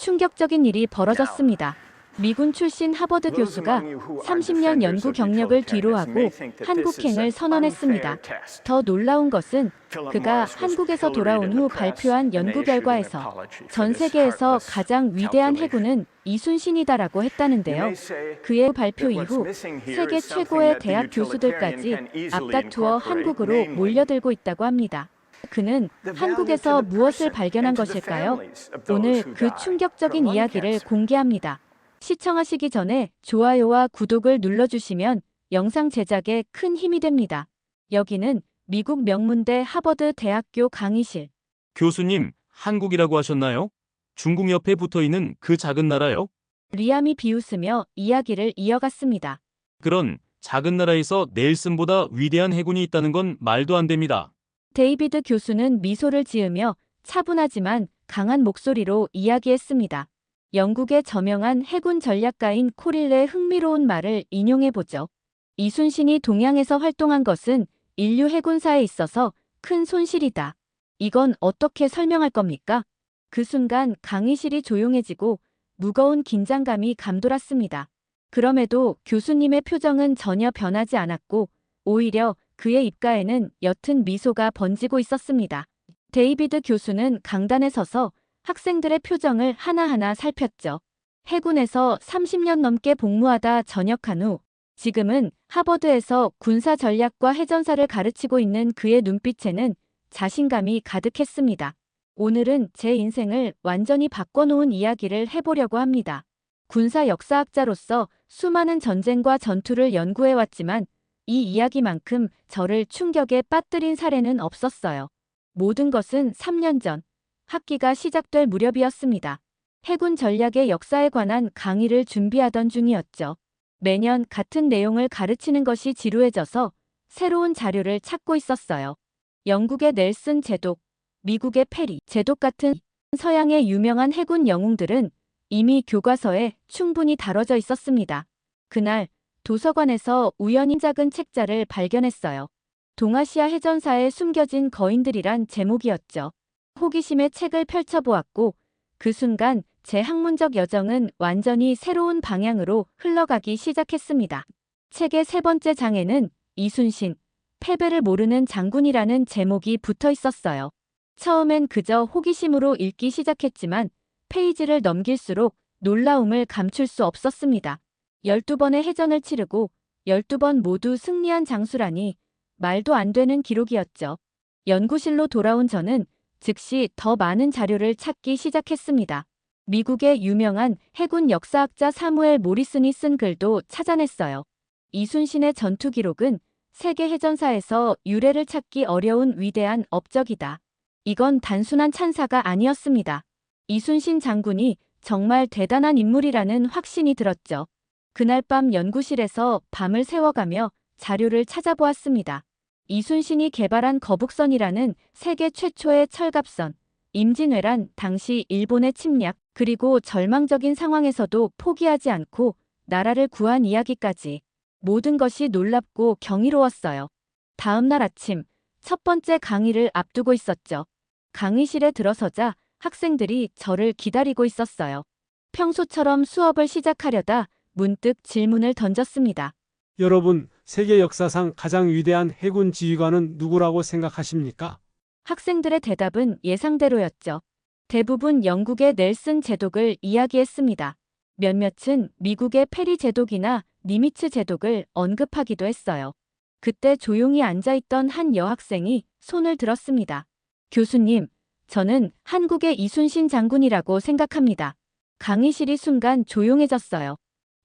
충격적인 일이 벌어졌습니다. 미군 출신 하버드 교수가 30년 연구 경력을 뒤로하고 한국행을 선언했습니다. 더 놀라운 것은 그가 한국에서 돌아온 후 발표한 연구 결과에서 전 세계에서 가장 위대한 해군은 이순신이다라고 했다는데요. 그의 발표 이후 세계 최고의 대학 교수들까지 앞다투어 한국으로 몰려들고 있다고 합니다. 그는 한국에서 무엇을 발견한 것일까요? 오늘 그 충격적인 이야기를 공개합니다. 시청하시기 전에 좋아요와 구독을 눌러주시면 영상 제작에 큰 힘이 됩니다. 여기는 미국 명문대 하버드 대학교 강의실. 교수님, 한국이라고 하셨나요? 중국 옆에 붙어 있는 그 작은 나라요? 리암이 비웃으며 이야기를 이어갔습니다. 그런 작은 나라에서 넬슨보다 위대한 해군이 있다는 건 말도 안 됩니다. 데이비드 교수는 미소를 지으며 차분하지만 강한 목소리로 이야기했습니다. 영국의 저명한 해군 전략가인 코릴레의 흥미로운 말을 인용해보죠. 이순신이 동양에서 활동한 것은 인류 해군사에 있어서 큰 손실이다. 이건 어떻게 설명할 겁니까? 그 순간 강의실이 조용해지고 무거운 긴장감이 감돌았습니다. 그럼에도 교수님의 표정은 전혀 변하지 않았고 오히려 그의 입가에는 옅은 미소가 번지고 있었습니다. 데이비드 교수는 강단에 서서 학생들의 표정을 하나하나 살폈죠. 해군에서 30년 넘게 복무하다 전역한 후 지금은 하버드에서 군사 전략과 해전사를 가르치고 있는 그의 눈빛에는 자신감이 가득했습니다. 오늘은 제 인생을 완전히 바꿔놓은 이야기를 해보려고 합니다. 군사 역사학자로서 수많은 전쟁과 전투를 연구해왔지만 이 이야기만큼 저를 충격에 빠뜨린 사례는 없었어요. 모든 것은 3년 전 학기가 시작될 무렵이었습니다. 해군 전략의 역사에 관한 강의를 준비하던 중이었죠. 매년 같은 내용을 가르치는 것이 지루해져서 새로운 자료를 찾고 있었어요. 영국의 넬슨 제독, 미국의 페리 제독 같은 서양의 유명한 해군 영웅들은 이미 교과서에 충분히 다뤄져 있었습니다. 그날 도서관에서 우연히 작은 책자를 발견했어요. 동아시아 해전사에 숨겨진 거인들이란 제목이었죠. 호기심에 책을 펼쳐보았고 그 순간 제 학문적 여정은 완전히 새로운 방향으로 흘러가기 시작했습니다. 책의 세 번째 장에는 이순신, 패배를 모르는 장군이라는 제목이 붙어 있었어요. 처음엔 그저 호기심으로 읽기 시작했지만 페이지를 넘길수록 놀라움을 감출 수 없었습니다. 12번의 해전을 치르고 12번 모두 승리한 장수라니 말도 안 되는 기록이었죠. 연구실로 돌아온 저는 즉시 더 많은 자료를 찾기 시작했습니다. 미국의 유명한 해군 역사학자 사무엘 모리슨이 쓴 글도 찾아냈어요. 이순신의 전투 기록은 세계 해전사에서 유래를 찾기 어려운 위대한 업적이다. 이건 단순한 찬사가 아니었습니다. 이순신 장군이 정말 대단한 인물이라는 확신이 들었죠. 그날 밤 연구실에서 밤을 새워가며 자료를 찾아보았습니다. 이순신이 개발한 거북선이라는 세계 최초의 철갑선, 임진왜란 당시 일본의 침략, 그리고 절망적인 상황에서도 포기하지 않고 나라를 구한 이야기까지 모든 것이 놀랍고 경이로웠어요. 다음 날 아침 첫 번째 강의를 앞두고 있었죠. 강의실에 들어서자 학생들이 저를 기다리고 있었어요. 평소처럼 수업을 시작하려다 문득 질문을 던졌습니다. 여러분, 세계 역사상 가장 위대한 해군 지휘관은 누구라고 생각하십니까? 학생들의 대답은 예상대로였죠. 대부분 영국의 넬슨 제독을 이야기했습니다. 몇몇은 미국의 페리 제독이나 니미츠 제독을 언급하기도 했어요. 그때 조용히 앉아있던 한 여학생이 손을 들었습니다. 교수님, 저는 한국의 이순신 장군이라고 생각합니다. 강의실이 순간 조용해졌어요.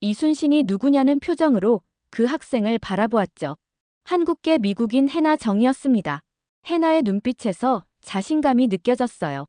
이순신이 누구냐는 표정으로 그 학생을 바라보았죠. 한국계 미국인 해나 정이었습니다. 해나의 눈빛에서 자신감이 느껴졌어요.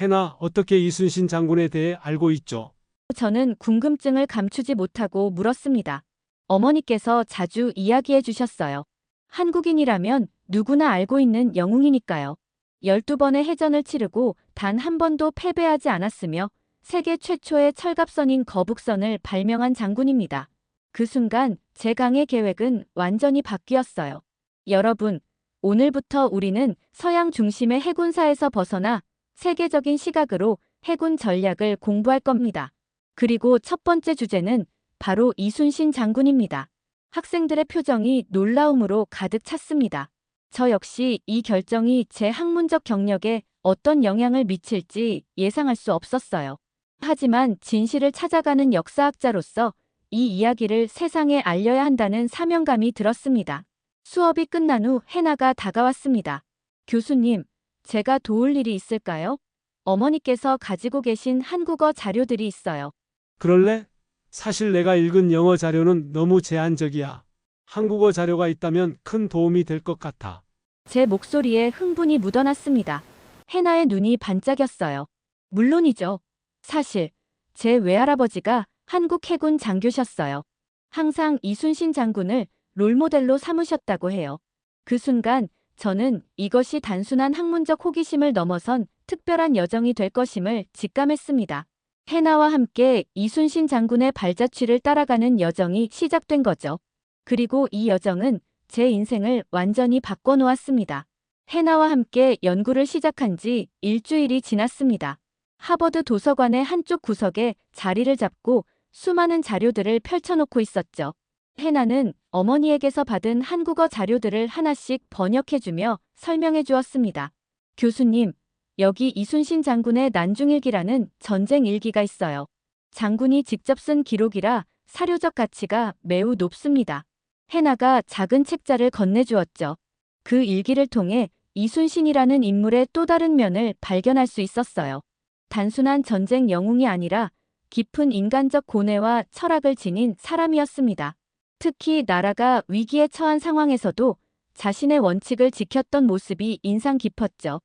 해나 어떻게 이순신 장군에 대해 알고 있죠? 저는 궁금증을 감추지 못하고 물었습니다. 어머니께서 자주 이야기해 주셨어요. 한국인이라면 누구나 알고 있는 영웅이니까요. 12번의 해전을 치르고 단 한 번도 패배하지 않았으며 세계 최초의 철갑선인 거북선을 발명한 장군입니다. 그 순간 제 강의 계획은 완전히 바뀌었어요. 여러분, 오늘부터 우리는 서양 중심의 해군사에서 벗어나 세계적인 시각으로 해군 전략을 공부할 겁니다. 그리고 첫 번째 주제는 바로 이순신 장군입니다. 학생들의 표정이 놀라움으로 가득 찼습니다. 저 역시 이 결정이 제 학문적 경력에 어떤 영향을 미칠지 예상할 수 없었어요. 하지만 진실을 찾아가는 역사학자로서 이 이야기를 세상에 알려야 한다는 사명감이 들었습니다. 수업이 끝난 후 해나가 다가왔습니다. 교수님, 제가 도울 일이 있을까요? 어머니께서 가지고 계신 한국어 자료들이 있어요. 그럴래? 사실 내가 읽은 영어 자료는 너무 제한적이야. 한국어 자료가 있다면 큰 도움이 될 것 같아. 제 목소리에 흥분이 묻어났습니다. 해나의 눈이 반짝였어요. 물론이죠. 사실 제 외할아버지가 한국 해군 장교셨어요. 항상 이순신 장군을 롤모델로 삼으셨다고 해요. 그 순간 저는 이것이 단순한 학문적 호기심을 넘어선 특별한 여정이 될 것임을 직감했습니다. 해나와 함께 이순신 장군의 발자취를 따라가는 여정이 시작된 거죠. 그리고 이 여정은 제 인생을 완전히 바꿔놓았습니다. 해나와 함께 연구를 시작한 지 일주일이 지났습니다. 하버드 도서관의 한쪽 구석에 자리를 잡고 수많은 자료들을 펼쳐놓고 있었죠. 해나는 어머니에게서 받은 한국어 자료들을 하나씩 번역해주며 설명해 주었습니다. 교수님, 여기 이순신 장군의 난중일기라는 전쟁 일기가 있어요. 장군이 직접 쓴 기록이라 사료적 가치가 매우 높습니다. 해나가 작은 책자를 건네주었죠. 그 일기를 통해 이순신이라는 인물의 또 다른 면을 발견할 수 있었어요. 단순한 전쟁 영웅이 아니라 깊은 인간적 고뇌와 철학을 지닌 사람이었습니다. 특히 나라가 위기에 처한 상황에서도 자신의 원칙을 지켰던 모습이 인상 깊었죠.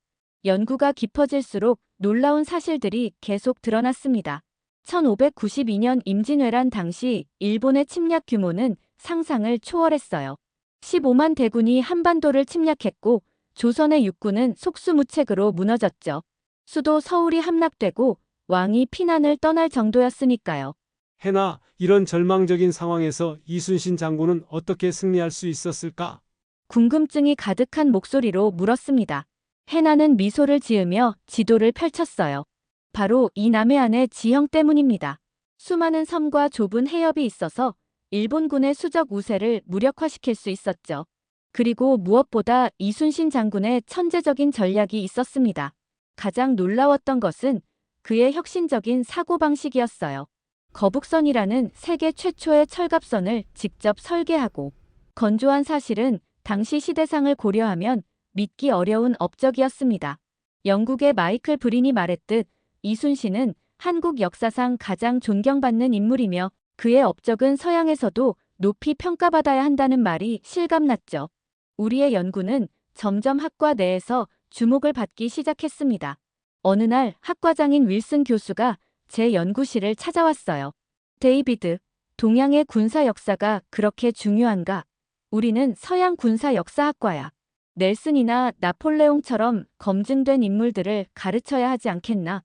연구가 깊어질수록 놀라운 사실들이 계속 드러났습니다. 1592년 임진왜란 당시 일본의 침략 규모는 상상을 초월했어요. 15만 대군이 한반도를 침략했고 조선의 육군은 속수무책으로 무너졌죠. 수도 서울이 함락되고 왕이 피난을 떠날 정도였으니까요. 해나, 이런 절망적인 상황에서 이순신 장군은 어떻게 승리할 수 있었을까? 궁금증이 가득한 목소리로 물었습니다. 해나는 미소를 지으며 지도를 펼쳤어요. 바로 이 남해안의 지형 때문입니다. 수많은 섬과 좁은 해협이 있어서 일본군의 수적 우세를 무력화시킬 수 있었죠. 그리고 무엇보다 이순신 장군의 천재적인 전략이 있었습니다. 가장 놀라웠던 것은 그의 혁신적인 사고방식이었어요. 거북선이라는 세계 최초의 철갑선을 직접 설계하고 건조한 사실은 당시 시대상을 고려하면 믿기 어려운 업적이었습니다. 영국의 마이클 브린이 말했듯 이순신은 한국 역사상 가장 존경받는 인물이며 그의 업적은 서양에서도 높이 평가받아야 한다는 말이 실감났죠. 우리의 연구는 점점 학과 내에서 주목을 받기 시작했습니다. 어느 날 학과장인 윌슨 교수가 제 연구실을 찾아왔어요. 데이비드, 동양의 군사 역사가 그렇게 중요한가? 우리는 서양 군사 역사학과야. 넬슨이나 나폴레옹처럼 검증된 인물들을 가르쳐야 하지 않겠나?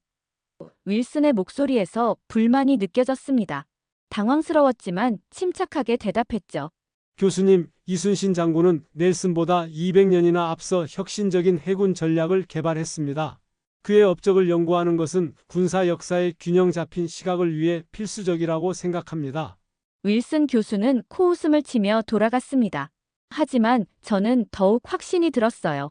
윌슨의 목소리에서 불만이 느껴졌습니다. 당황스러웠지만 침착하게 대답했죠. 교수님, 이순신 장군은 넬슨보다 200년이나 앞서 혁신적인 해군 전략을 개발했습니다. 그의 업적을 연구하는 것은 군사 역사의 균형 잡힌 시각을 위해 필수적이라고 생각합니다. 윌슨 교수는 코웃음을 치며 돌아갔습니다. 하지만 저는 더욱 확신이 들었어요.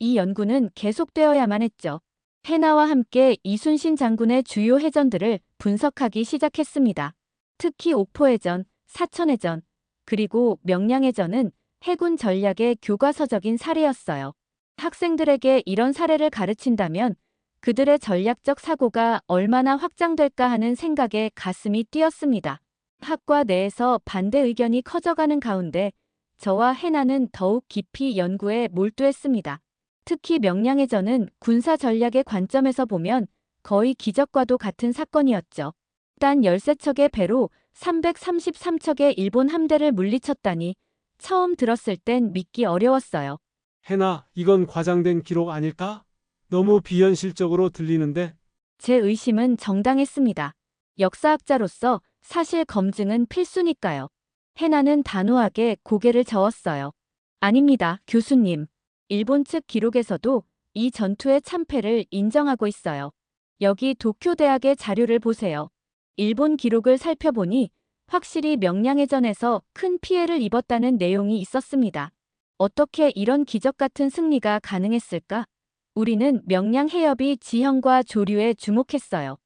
이 연구는 계속되어야만 했죠. 해나와 함께 이순신 장군의 주요 해전들을 분석하기 시작했습니다. 특히 옥포해전, 사천해전, 그리고 명량해전은 해군 전략의 교과서적인 사례였어요. 학생들에게 이런 사례를 가르친다면 그들의 전략적 사고가 얼마나 확장될까 하는 생각에 가슴이 뛰었습니다. 학과 내에서 반대 의견이 커져가는 가운데 저와 해나는 더욱 깊이 연구에 몰두했습니다. 특히 명량해전은 군사 전략의 관점에서 보면 거의 기적과도 같은 사건이었죠. 단 13척의 배로 333척의 일본 함대를 물리쳤다니 처음 들었을 땐 믿기 어려웠어요. 해나, 이건 과장된 기록 아닐까? 너무 비현실적으로 들리는데 제 의심은 정당했습니다. 역사학자로서 사실 검증은 필수니까요. 해나는 단호하게 고개를 저었어요. 아닙니다, 교수님. 일본 측 기록에서도 이 전투의 참패를 인정하고 있어요. 여기 도쿄대학의 자료를 보세요. 일본 기록을 살펴보니 확실히 명량해전에서 큰 피해를 입었다는 내용이 있었습니다. 어떻게 이런 기적 같은 승리가 가능했을까? 우리는 명량 해협이 지형과 조류에 주목했어요.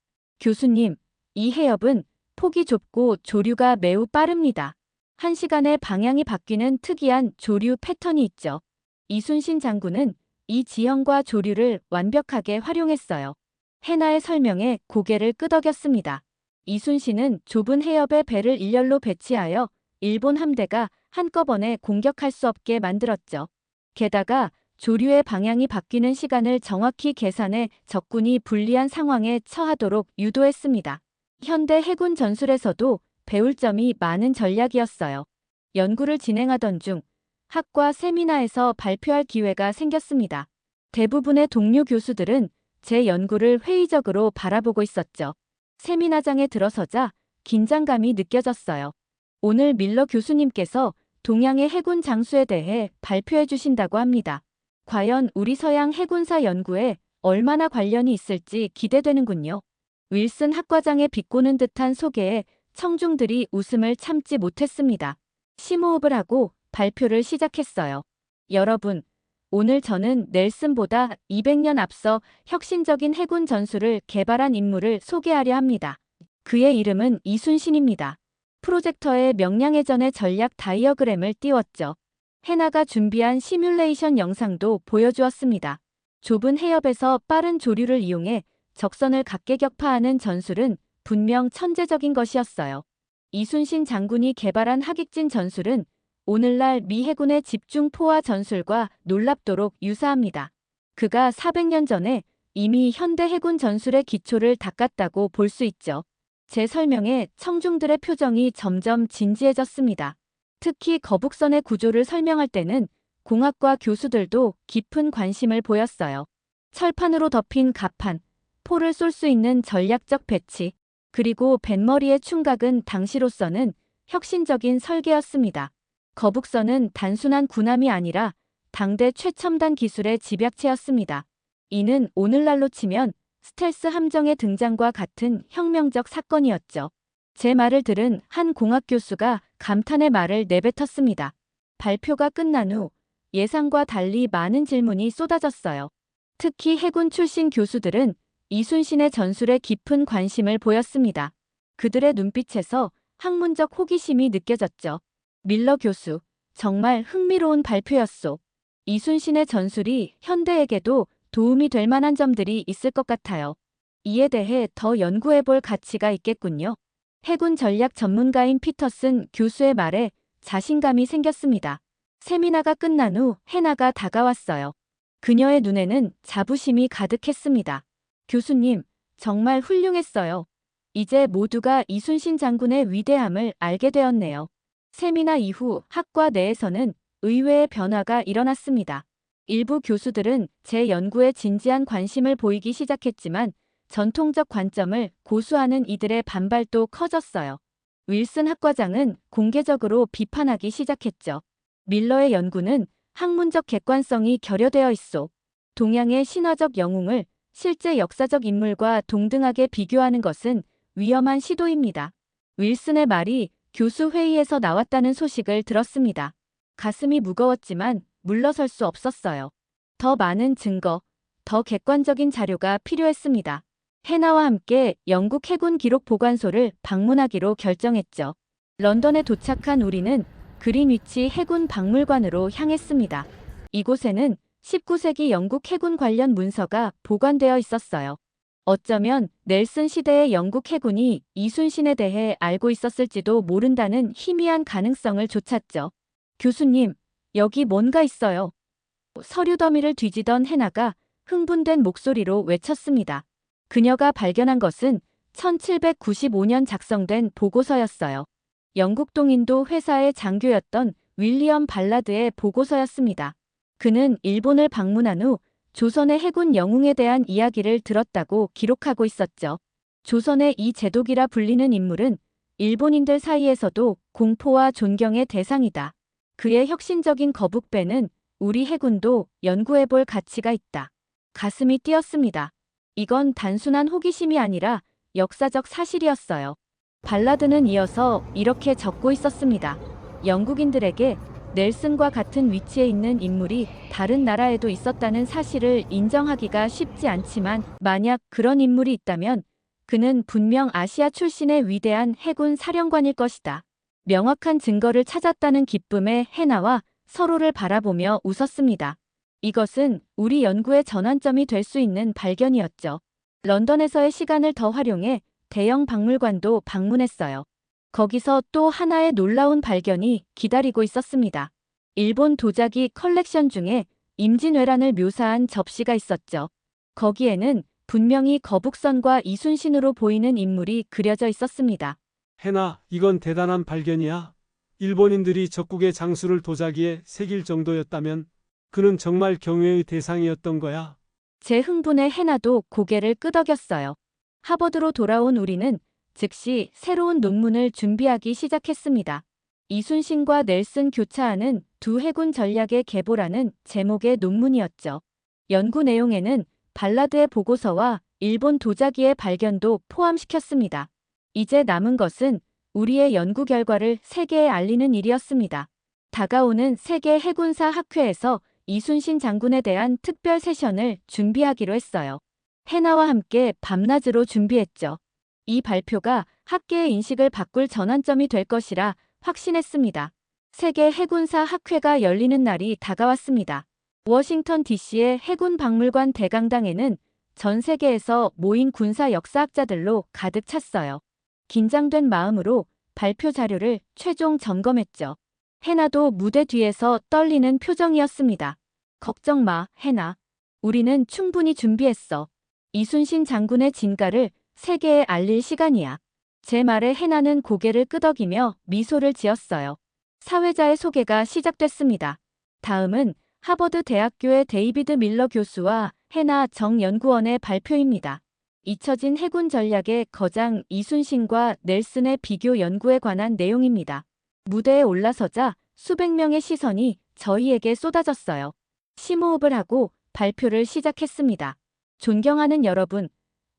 교수님, 이 해협은 폭이 좁고 조류가 매우 빠릅니다. 한 시간에 방향이 바뀌는 특이한 조류 패턴이 있죠. 이순신 장군은 이 지형과 조류를 완벽하게 활용했어요. 해나의 설명에 고개를 끄덕였습니다. 이순신은 좁은 해협에 배를 일렬로 배치하여 일본 함대가 한꺼번에 공격할 수 없게 만들었죠. 게다가 조류의 방향이 바뀌는 시간을 정확히 계산해 적군이 불리한 상황에 처하도록 유도했습니다. 현대 해군 전술에서도 배울 점이 많은 전략이었어요. 연구를 진행하던 중 학과 세미나에서 발표할 기회가 생겼습니다. 대부분의 동료 교수들은 제 연구를 회의적으로 바라보고 있었죠. 세미나장에 들어서자 긴장감이 느껴졌어요. 오늘 밀러 교수님께서 동양의 해군 장수에 대해 발표해 주신다고 합니다. 과연 우리 서양 해군사 연구에 얼마나 관련이 있을지 기대되는군요. 윌슨 학과장의 비꼬는 듯한 소개에 청중들이 웃음을 참지 못했습니다. 심호흡을 하고 발표를 시작했어요. 여러분, 오늘 저는 넬슨보다 200년 앞서 혁신적인 해군 전술을 개발한 인물을 소개하려 합니다. 그의 이름은 이순신입니다. 프로젝터에 명량해전의 전략 다이어그램을 띄웠죠. 해나가 준비한 시뮬레이션 영상도 보여주었습니다. 좁은 해협에서 빠른 조류를 이용해 적선을 각계격파하는 전술은 분명 천재적인 것이었어요. 이순신 장군이 개발한 하객진 전술은 오늘날 미 해군의 집중 포화 전술과 놀랍도록 유사합니다. 그가 400년 전에 이미 현대 해군 전술의 기초를 닦았다고 볼 수 있죠. 제 설명에 청중들의 표정이 점점 진지해졌습니다. 특히 거북선의 구조를 설명할 때는 공학과 교수들도 깊은 관심을 보였어요. 철판으로 덮인 가판, 포를 쏠 수 있는 전략적 배치, 그리고 뱃머리의 충각은 당시로서는 혁신적인 설계였습니다. 거북선은 단순한 군함이 아니라 당대 최첨단 기술의 집약체였습니다. 이는 오늘날로 치면 스텔스 함정의 등장과 같은 혁명적 사건이었죠. 제 말을 들은 한 공학 교수가 감탄의 말을 내뱉었습니다. 발표가 끝난 후 예상과 달리 많은 질문이 쏟아졌어요. 특히 해군 출신 교수들은 이순신의 전술에 깊은 관심을 보였습니다. 그들의 눈빛에서 학문적 호기심이 느껴졌죠. 밀러 교수, 정말 흥미로운 발표였소. 이순신의 전술이 현대에게도 도움이 될 만한 점들이 있을 것 같아요. 이에 대해 더 연구해 볼 가치가 있겠군요. 해군 전략 전문가인 피터슨 교수의 말에 자신감이 생겼습니다. 세미나가 끝난 후 해나가 다가왔어요. 그녀의 눈에는 자부심이 가득했습니다. 교수님, 정말 훌륭했어요. 이제 모두가 이순신 장군의 위대함을 알게 되었네요. 세미나 이후 학과 내에서는 의외의 변화가 일어났습니다. 일부 교수들은 제 연구에 진지한 관심을 보이기 시작했지만 전통적 관점을 고수하는 이들의 반발도 커졌어요. 윌슨 학과장은 공개적으로 비판하기 시작했죠. 밀러의 연구는 학문적 객관성이 결여되어 있어 동양의 신화적 영웅을 실제 역사적 인물과 동등하게 비교하는 것은 위험한 시도입니다. 윌슨의 말이 교수 회의에서 나왔다는 소식을 들었습니다. 가슴이 무거웠지만 물러설 수 없었어요. 더 많은 증거, 더 객관적인 자료가 필요했습니다. 해나와 함께 영국 해군 기록 보관소를 방문하기로 결정했죠. 런던에 도착한 우리는 그린위치 해군 박물관으로 향했습니다. 이곳에는 19세기 영국 해군 관련 문서가 보관되어 있었어요. 어쩌면 넬슨 시대의 영국 해군이 이순신에 대해 알고 있었을지도 모른다는 희미한 가능성을 쫓았죠. 교수님, 여기 뭔가 있어요. 서류 더미를 뒤지던 해나가 흥분된 목소리로 외쳤습니다. 그녀가 발견한 것은 1795년 작성된 보고서였어요. 영국 동인도 회사의 장교였던 윌리엄 발라드의 보고서였습니다. 그는 일본을 방문한 후 조선의 해군 영웅에 대한 이야기를 들었다고 기록하고 있었죠. 조선의 이 제독이라 불리는 인물은 일본인들 사이에서도 공포와 존경의 대상이다. 그의 혁신적인 거북배는 우리 해군도 연구해볼 가치가 있다. 가슴이 뛰었습니다. 이건 단순한 호기심이 아니라 역사적 사실이었어요. 발라드는 이어서 이렇게 적고 있었습니다. 영국인들에게 넬슨과 같은 위치에 있는 인물이 다른 나라에도 있었다는 사실을 인정하기가 쉽지 않지만 만약 그런 인물이 있다면 그는 분명 아시아 출신의 위대한 해군 사령관일 것이다. 명확한 증거를 찾았다는 기쁨에 해나와 서로를 바라보며 웃었습니다. 이것은 우리 연구의 전환점이 될 수 있는 발견이었죠. 런던에서의 시간을 더 활용해 대형 박물관도 방문했어요. 거기서 또 하나의 놀라운 발견이 기다리고 있었습니다. 일본 도자기 컬렉션 중에 임진왜란을 묘사한 접시가 있었죠. 거기에는 분명히 거북선과 이순신으로 보이는 인물이 그려져 있었습니다. 해나, 이건 대단한 발견이야. 일본인들이 적국의 장수를 도자기에 새길 정도였다면 그는 정말 경외의 대상이었던 거야. 제 흥분에 해나도 고개를 끄덕였어요. 하버드로 돌아온 우리는 즉시 새로운 논문을 준비하기 시작했습니다. 이순신과 넬슨 교차하는 두 해군 전략의 계보라는 제목의 논문이었죠. 연구 내용에는 발라드의 보고서와 일본 도자기의 발견도 포함시켰습니다. 이제 남은 것은 우리의 연구 결과를 세계에 알리는 일이었습니다. 다가오는 세계 해군사 학회에서 이순신 장군에 대한 특별 세션을 준비하기로 했어요. 해나와 함께 밤낮으로 준비했죠. 이 발표가 학계의 인식을 바꿀 전환점이 될 것이라 확신했습니다. 세계 해군사 학회가 열리는 날이 다가왔습니다. 워싱턴 DC의 해군 박물관 대강당에는 전 세계에서 모인 군사 역사학자들로 가득 찼어요. 긴장된 마음으로 발표 자료를 최종 점검했죠. 해나도 무대 뒤에서 떨리는 표정이었습니다. 걱정 마, 해나. 우리는 충분히 준비했어. 이순신 장군의 진가를 세계에 알릴 시간이야. 제 말에 해나는 고개를 끄덕이며 미소를 지었어요. 사회자의 소개가 시작됐습니다. 다음은 하버드 대학교의 데이비드 밀러 교수와 해나 정연구원의 발표입니다. 잊혀진 해군 전략의 거장 이순신과 넬슨의 비교 연구에 관한 내용입니다. 무대에 올라서자 수백 명의 시선이 저희에게 쏟아졌어요. 심호흡을 하고 발표를 시작했습니다. 존경하는 여러분,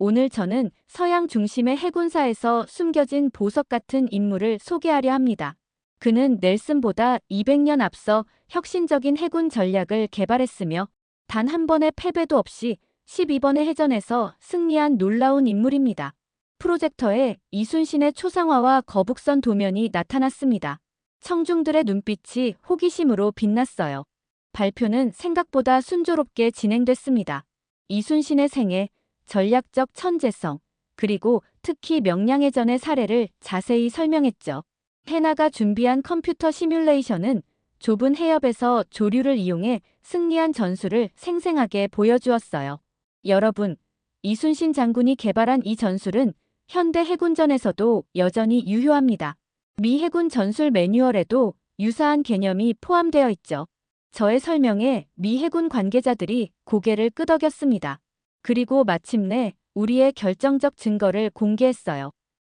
오늘 저는 서양 중심의 해군사에서 숨겨진 보석 같은 인물을 소개하려 합니다. 그는 넬슨보다 200년 앞서 혁신적인 해군 전략을 개발했으며 단 한 번의 패배도 없이 12번의 해전에서 승리한 놀라운 인물입니다. 프로젝터에 이순신의 초상화와 거북선 도면이 나타났습니다. 청중들의 눈빛이 호기심으로 빛났어요. 발표는 생각보다 순조롭게 진행됐습니다. 이순신의 생애, 전략적 천재성, 그리고 특히 명량해전의 사례를 자세히 설명했죠. 해나가 준비한 컴퓨터 시뮬레이션은 좁은 해협에서 조류를 이용해 승리한 전술을 생생하게 보여주었어요. 여러분, 이순신 장군이 개발한 이 전술은 현대 해군전에서도 여전히 유효합니다. 미 해군 전술 매뉴얼에도 유사한 개념이 포함되어 있죠. 저의 설명에 미 해군 관계자들이 고개를 끄덕였습니다. 그리고 마침내 우리의 결정적 증거를 공개했어요.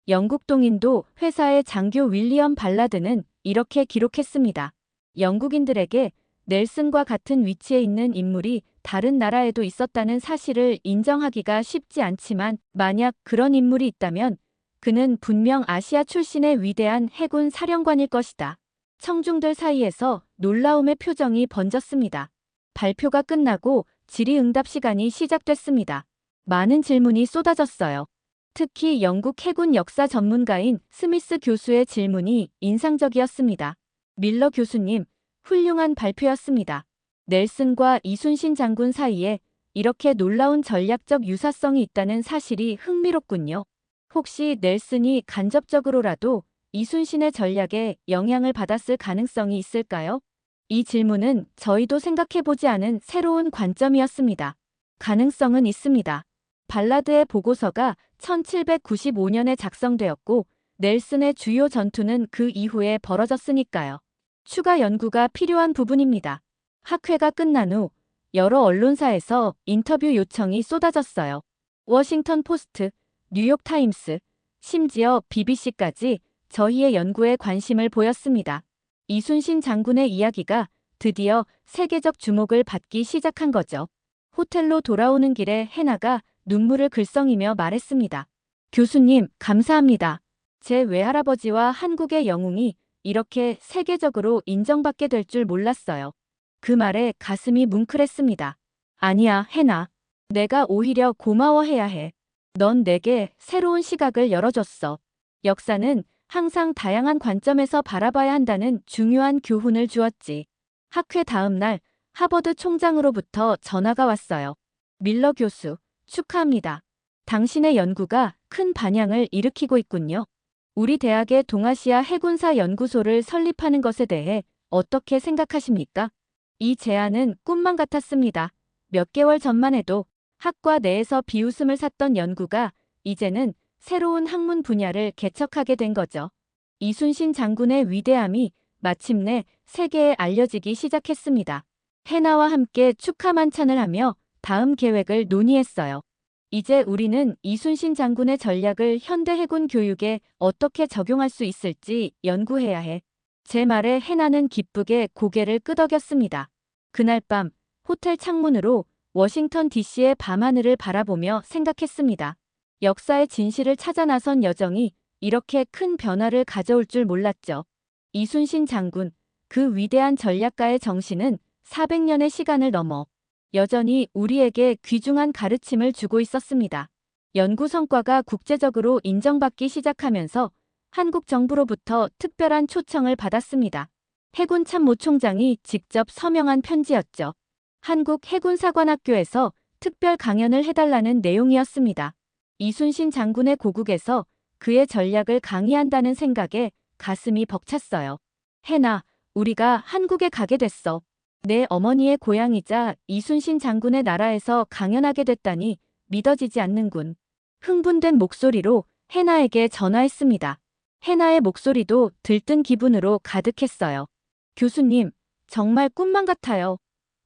영국 동인도 회사의 장교 윌리엄 발라드는 이렇게 기록했습니다. 영국인들에게 넬슨과 같은 위치에 있는 인물이 다른 나라에도 있었다는 사실을 인정하기가 쉽지 않지만 만약 그런 인물이 있다면 그는 분명 아시아 출신의 위대한 해군 사령관일 것이다. 청중들 사이에서 놀라움의 표정이 번졌습니다. 발표가 끝나고 질의응답 시간이 시작됐습니다. 많은 질문이 쏟아졌어요. 특히 영국 해군 역사 전문가인 스미스 교수의 질문이 인상적이었습니다. 밀러 교수님, 훌륭한 발표였습니다. 넬슨과 이순신 장군 사이에 이렇게 놀라운 전략적 유사성이 있다는 사실이 흥미롭군요. 혹시 넬슨이 간접적으로라도 이순신의 전략에 영향을 받았을 가능성이 있을까요? 이 질문은 저희도 생각해보지 않은 새로운 관점이었습니다. 가능성은 있습니다. 발라드의 보고서가 1795년에 작성되었고 넬슨의 주요 전투는 그 이후에 벌어졌으니까요. 추가 연구가 필요한 부분입니다. 학회가 끝난 후 여러 언론사에서 인터뷰 요청이 쏟아졌어요. 워싱턴 포스트, 뉴욕 타임스, 심지어 BBC까지 저희의 연구에 관심을 보였습니다. 이순신 장군의 이야기가 드디어 세계적 주목을 받기 시작한 거죠. 호텔로 돌아오는 길에 해나가 눈물을 글썽이며 말했습니다. 교수님, 감사합니다. 제 외할아버지와 한국의 영웅이 이렇게 세계적으로 인정받게 될 줄 몰랐어요. 그 말에 가슴이 뭉클했습니다. 아니야, 해나. 내가 오히려 고마워해야 해. 넌 내게 새로운 시각을 열어줬어. 역사는 항상 다양한 관점에서 바라봐야 한다는 중요한 교훈을 주었지. 학회 다음 날 하버드 총장으로부터 전화가 왔어요. 밀러 교수, 축하합니다. 당신의 연구가 큰 반향을 일으키고 있군요. 우리 대학의 동아시아 해군사 연구소를 설립하는 것에 대해 어떻게 생각하십니까? 이 제안은 꿈만 같았습니다. 몇 개월 전만 해도 학과 내에서 비웃음을 샀던 연구가 이제는 새로운 학문 분야를 개척하게 된 거죠. 이순신 장군의 위대함이 마침내 세계에 알려지기 시작했습니다. 해나와 함께 축하 만찬을 하며 다음 계획을 논의했어요. 이제 우리는 이순신 장군의 전략을 현대 해군 교육에 어떻게 적용할 수 있을지 연구해야 해. 제 말에 해나는 기쁘게 고개를 끄덕였습니다. 그날 밤 호텔 창문으로 워싱턴 DC의 밤하늘을 바라보며 생각했습니다. 역사의 진실을 찾아 나선 여정이 이렇게 큰 변화를 가져올 줄 몰랐죠. 이순신 장군, 그 위대한 전략가의 정신은 400년의 시간을 넘어 여전히 우리에게 귀중한 가르침을 주고 있었습니다. 연구 성과가 국제적으로 인정받기 시작하면서 한국 정부로부터 특별한 초청을 받았습니다. 해군 참모 총장이 직접 서명한 편지였죠. 한국 해군사관학교에서 특별 강연을 해달라는 내용이었습니다. 이순신 장군의 고국에서 그의 전략을 강의한다는 생각에 가슴이 벅찼어요. 해나, 우리가 한국에 가게 됐어. 내 어머니의 고향이자 이순신 장군의 나라에서 강연하게 됐다니 믿어지지 않는군. 흥분된 목소리로 해나에게 전화했습니다. 해나의 목소리도 들뜬 기분으로 가득했어요. 교수님, 정말 꿈만 같아요.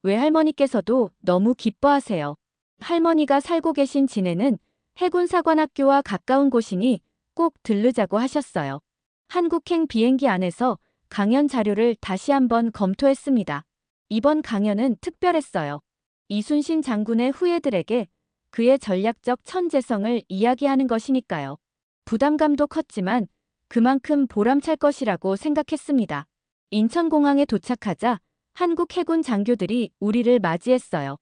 외할머니께서도 너무 기뻐하세요. 할머니가 살고 계신 진해는 해군사관학교와 가까운 곳이니 꼭 들르자고 하셨어요. 한국행 비행기 안에서 강연 자료를 다시 한번 검토했습니다. 이번 강연은 특별했어요. 이순신 장군의 후예들에게 그의 전략적 천재성을 이야기하는 것이니까요. 부담감도 컸지만 그만큼 보람찰 것이라고 생각했습니다. 인천공항에 도착하자 한국 해군 장교들이 우리를 맞이했어요.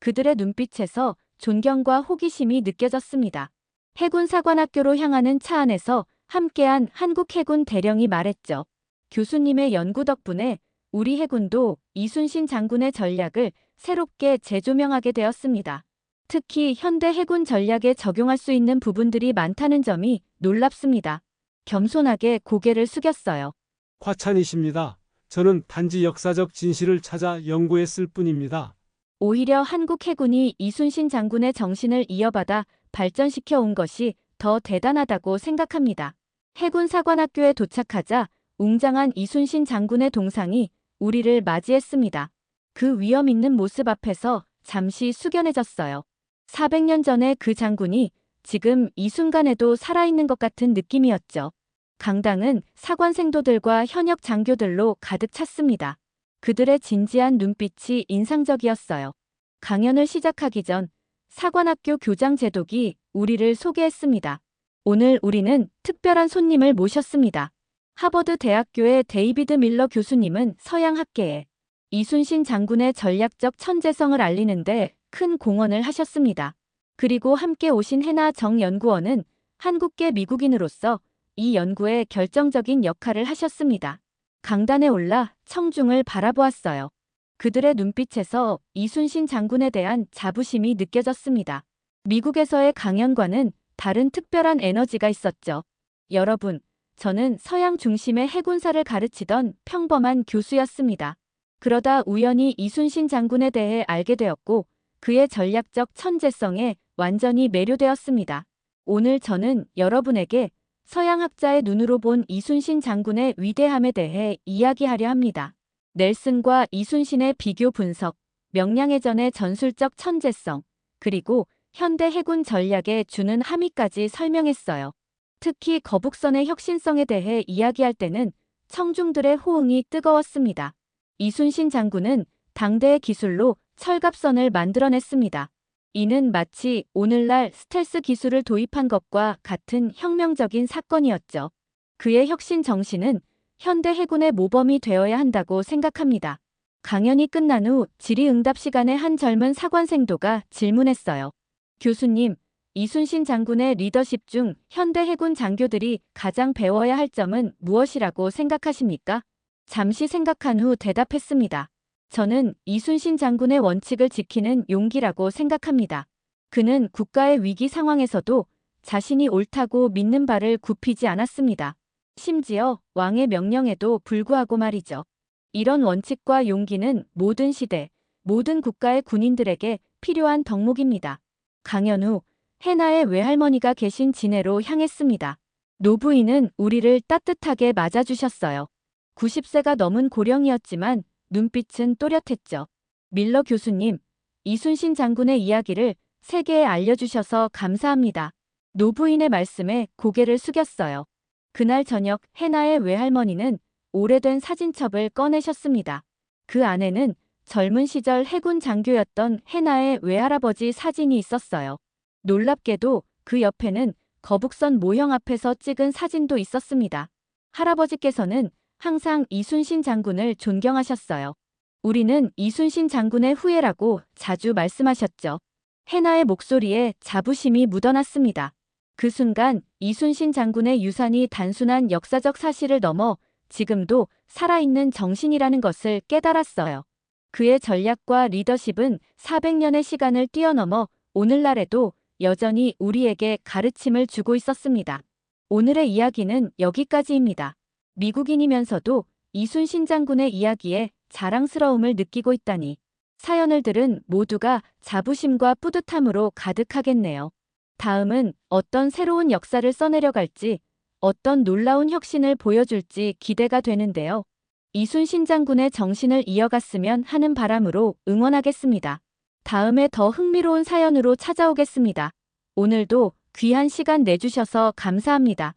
그들의 눈빛에서 존경과 호기심이 느껴졌습니다. 해군 사관학교로 향하는 차 안에서 함께한 한국 해군 대령이 말했죠. 교수님의 연구 덕분에 우리 해군도 이순신 장군의 전략을 새롭게 재조명하게 되었습니다. 특히 현대 해군 전략에 적용할 수 있는 부분들이 많다는 점이 놀랍습니다. 겸손하게 고개를 숙였어요. 과찬이십니다. 저는 단지 역사적 진실을 찾아 연구했을 뿐입니다. 오히려 한국 해군이 이순신 장군의 정신을 이어받아 발전시켜 온 것이 더 대단하다고 생각합니다. 해군 사관학교에 도착하자 웅장한 이순신 장군의 동상이 우리를 맞이했습니다. 그 위험 있는 모습 앞에서 잠시 숙연해졌어요. 400년 전의 그 장군이 지금 이 순간에도 살아있는 것 같은 느낌이었죠. 강당은 사관 생도들과 현역 장교들로 가득 찼습니다. 그들의 진지한 눈빛이 인상적이었어요. 강연을 시작하기 전 사관학교 교장 제독이 우리를 소개했습니다. 오늘 우리는 특별한 손님을 모셨습니다. 하버드 대학교의 데이비드 밀러 교수님은 서양 학계에 이순신 장군의 전략적 천재성을 알리는데 큰 공헌을 하셨습니다. 그리고 함께 오신 해나 정 연구원은 한국계 미국인으로서 이 연구에 결정적인 역할을 하셨습니다. 강단에 올라 청중을 바라보았어요. 그들의 눈빛에서 이순신 장군에 대한 자부심이 느껴졌습니다. 미국에서의 강연과는 다른 특별한 에너지가 있었죠. 여러분, 저는 서양 중심의 해군사를 가르치던 평범한 교수였습니다. 그러다 우연히 이순신 장군에 대해 알게 되었고 그의 전략적 천재성에 완전히 매료되었습니다. 오늘 저는 여러분에게 서양학자의 눈으로 본 이순신 장군의 위대함에 대해 이야기하려 합니다. 넬슨과 이순신의 비교 분석, 명량해전의 전술적 천재성, 그리고 현대 해군 전략에 주는 함의까지 설명했어요. 특히 거북선의 혁신성에 대해 이야기할 때는 청중들의 호응이 뜨거웠습니다. 이순신 장군은 당대의 기술로 철갑선을 만들어냈습니다. 이는 마치 오늘날 스텔스 기술을 도입한 것과 같은 혁명적인 사건이었죠. 그의 혁신 정신은 현대 해군의 모범이 되어야 한다고 생각합니다. 강연이 끝난 후 질의응답 시간에 한 젊은 사관생도가 질문했어요. 교수님, 이순신 장군의 리더십 중 현대 해군 장교들이 가장 배워야 할 점은 무엇이라고 생각하십니까? 잠시 생각한 후 대답했습니다. 저는 이순신 장군의 원칙을 지키는 용기라고 생각합니다. 그는 국가의 위기 상황에서도 자신이 옳다고 믿는 바를 굽히지 않았습니다. 심지어 왕의 명령에도 불구하고 말이죠. 이런 원칙과 용기는 모든 시대, 모든 국가의 군인들에게 필요한 덕목입니다. 강연 후 해나의 외할머니가 계신 진해로 향했습니다. 노부인은 우리를 따뜻하게 맞아주셨어요. 90세가 넘은 고령이었지만 눈빛은 또렷했죠. 밀러 교수님, 이순신 장군의 이야기를 세계에 알려주셔서 감사합니다. 노부인의 말씀에 고개를 숙였어요. 그날 저녁 해나의 외할머니는 오래된 사진첩을 꺼내셨습니다. 그 안에는 젊은 시절 해군 장교였던 해나의 외할아버지 사진이 있었어요. 놀랍게도 그 옆에는 거북선 모형 앞에서 찍은 사진도 있었습니다. 할아버지께서는 항상 이순신 장군을 존경하셨어요. 우리는 이순신 장군의 후예라고 자주 말씀하셨죠. 해나의 목소리에 자부심이 묻어났습니다. 그 순간 이순신 장군의 유산이 단순한 역사적 사실을 넘어 지금도 살아있는 정신이라는 것을 깨달았어요. 그의 전략과 리더십은 400년의 시간을 뛰어넘어 오늘날에도 여전히 우리에게 가르침을 주고 있었습니다. 오늘의 이야기는 여기까지입니다. 미국인이면서도 이순신 장군의 이야기에 자랑스러움을 느끼고 있다니 사연을 들은 모두가 자부심과 뿌듯함으로 가득하겠네요. 다음은 어떤 새로운 역사를 써내려 갈지, 어떤 놀라운 혁신을 보여줄지 기대가 되는데요. 이순신 장군의 정신을 이어갔으면 하는 바람으로 응원하겠습니다. 다음에 더 흥미로운 사연으로 찾아오겠습니다. 오늘도 귀한 시간 내주셔서 감사합니다.